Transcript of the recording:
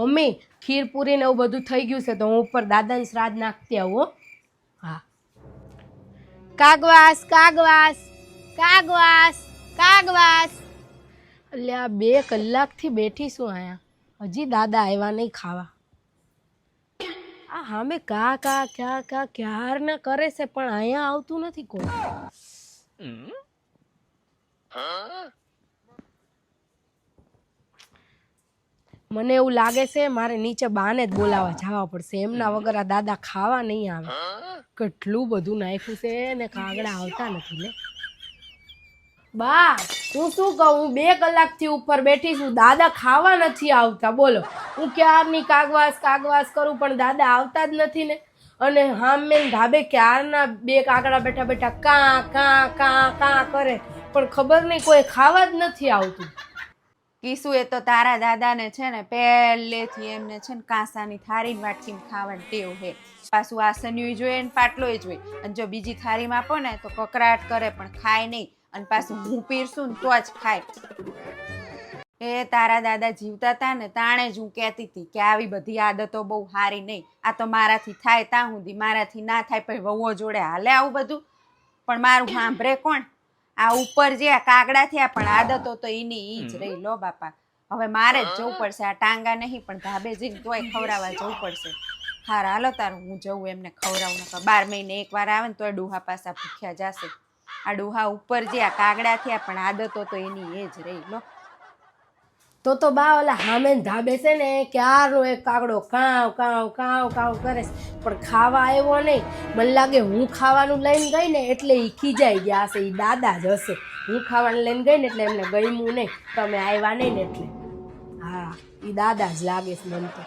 Mummy ખીર પૂરી ને એવું બધું થઈ ગયું છે તો હું ઉપર દાદાને શ્રાદ્ધ નાખતી આવું હા. કાગવાસ કાગવાસ કાગવાસ કાગવાસ. એટલે આ બે કલાકથી બેઠી છું અહીંયા. હજી દાદા આવ્યા નહીં ખાવા. આ હામે કા કા ક્યાં કા ક્યારના કરે છે પણ અહીંયા આવતું નથી કોઈ. મને એવું લાગે છે મારે નીચે બાને જ બોલાવવા જવા પડશે. એમના વગર આ દાદા ખાવા નહીં આવે. કેટલું બધું નાખ્યું છે ને કાગડા આવતા નથી લે બા હું શું કહું? હું બે કલાકથી ઉપર બેઠી છું. દાદા ખાવા નથી આવતા. બોલો. હું ક્યારની કાગવાસ કાગવાસ કરું પણ દાદા આવતા જ નથી ને. અને હામ મેં ધાબે ક્યારના બે કાગડા બેઠા બેઠા કાં કાં કાં કાં કરે. પણ ખબર નહીં કોઈ ખાવા જ નથી આવતું. કીસુ એ તો તારા દાદાને છે ને પહેલેથી એમને છે ને કાંસાની થાળીની વાટકી ખાવાની ટેવ છે. પાછું આસન્યું જોઈએ ને પાટલોય જોઈએ. અને જો બીજી થારીમાં આપો ને તો કકરાટ કરે પણ ખાય નહીં. અને પાછું હું પીરશું ને તો જ ખાય. એ તારા દાદા જીવતા હતા ને તાણે જ હું કહેતી હતી કે આવી બધી આદતો બહુ સારી નહીં. આ તો મારાથી થાય ત્યાં સુધી મારાથી ના થાય પછી વહુઓ જોડે હાલે આવું બધું. પણ મારું સાંભળે કોણ? આ ઉપર જે આ કાગડા થયા પણ આદતો તો એની ઈ જ રહી લો બાપા. હવે મારે જ જવું પડશે આ ટાંગા નહીં પણ ધાબે જઈને તોય ખવડાવવા જવું પડશે. હાર હાલો તારું હું જવું એમને ખવડાવું નકર બાર મહિને એકવાર આવે ને તોય ડોહા પાસા ભૂખ્યા જશે. આ ડોહા ઉપર જે આ કાગડા થયા પણ આદતો તો એની એ જ રહી લો. તો તો બા ઓલા હામે ધાબે છે ને, ક્યારનો એક કાગડો કાવ કાવ કાવ કાવ કરે પણ ખાવા આવ્યો નહીં. મને લાગે હું ખાવાનું લઈને ગઈ ને એટલે એ ખીજાઈ ગયા હશે એ દાદા જ હશે. હું ખાવાનું લઈને ગઈ ને એટલે એમને ગમ્યું નહીં. તમે આવ્યા નહીં ને એટલે. હા એ દાદા જ લાગે છે મને તો.